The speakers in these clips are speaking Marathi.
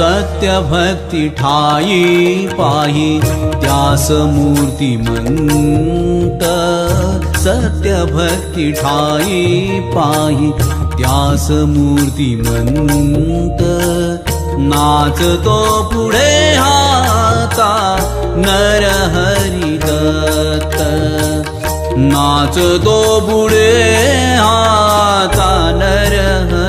सत्य भक्ती ठाई पाही त्यास मूर्तिमंत सत्य भक्ती ठाई पाही त्यास मूर्तिमंत नाचतो पुढे हाता नर हरी दत्त. नाचतो पुढे हाता नर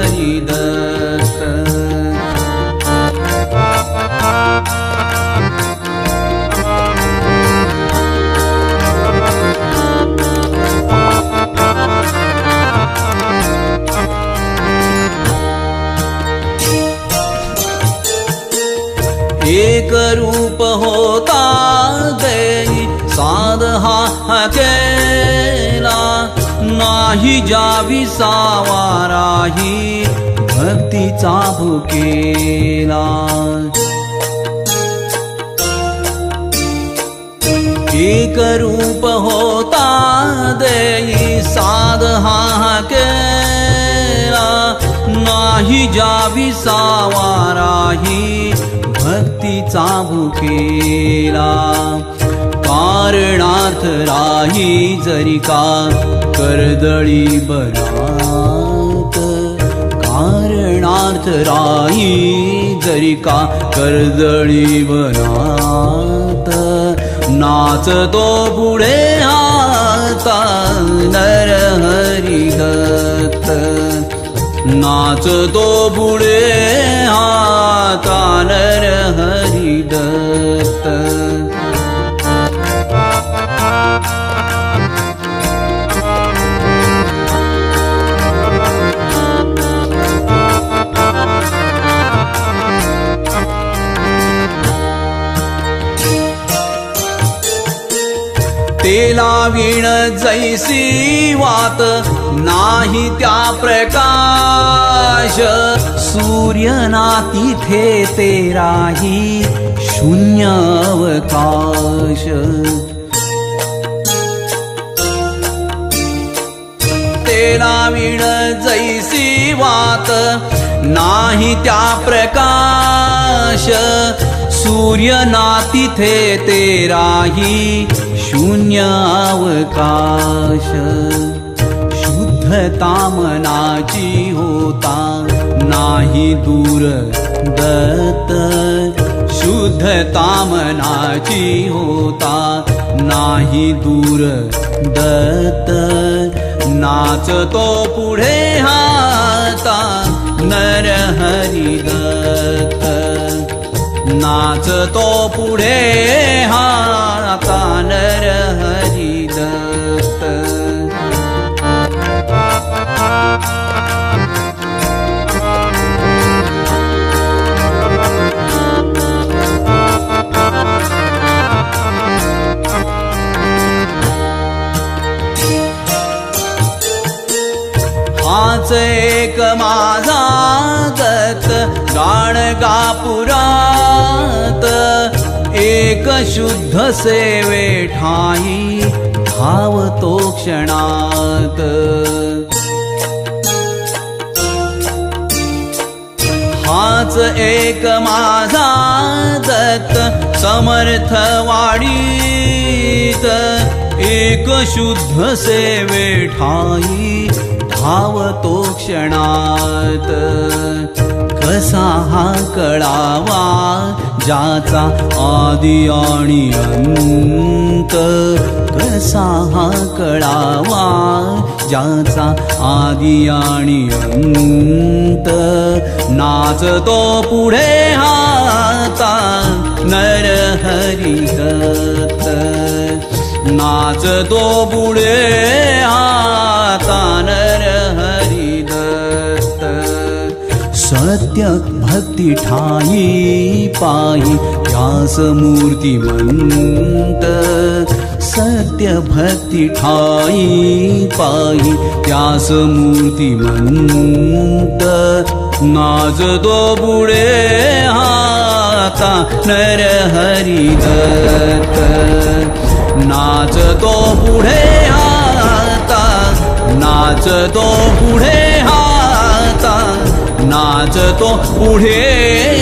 नाही जावी सावाराही भक्तीचा भुकेला. एक रूप होता देई साध हा केला. नाही जावी सावाराही भक्तीचा भुकेला. कारण राही जरी का कर्दळी बरात कारणार्थ राही जरी का कर्दळी बनात. नाचतो पुढे आता नर हरी दत्त. नाचतो पुढे आता नर हरी दत्त. तेला विण जैसी वात नाही त्या प्रकाश. सूर्य ना तिथे ते राही शून्य अवकाश. तेला विण जैसी वात नाही त्या प्रकाश. सूर्य ना तिथे ते राही शून्यावकाश. शुद्धता मनाची होता नाही दूर दत्त. शुद्धता मनाची होता नाही दूर दत्त. नाचतो पुढे हाता नरहरी दत्त. नाचतो पुढे हा नर हरिद हाच एक माझा दत्त गाणगापुरात एक शुद्ध सेवे ठाई धावतो क्षणात. हाच एक माझा दत्त समर्थ वाडीत एक शुद्ध सेवे ठाई धावतो क्षणात कसा हा कळावा ज्याचा आदि आणि अंत? कसा हा कळावा ज्याचा आदि आणि अंत? नाचतो पुढे हाता नर हरी नाचतो पुढे सत्य भक्ती ठाई पाही व्यास मूर्तिमंत सत्य भक्ती ठाई पाही व्यास नाज तो बुढे हाता नर हरी दत्त। नाचतो पुढे हाता नाचतो पुढे हाता नाचतो पुढे हा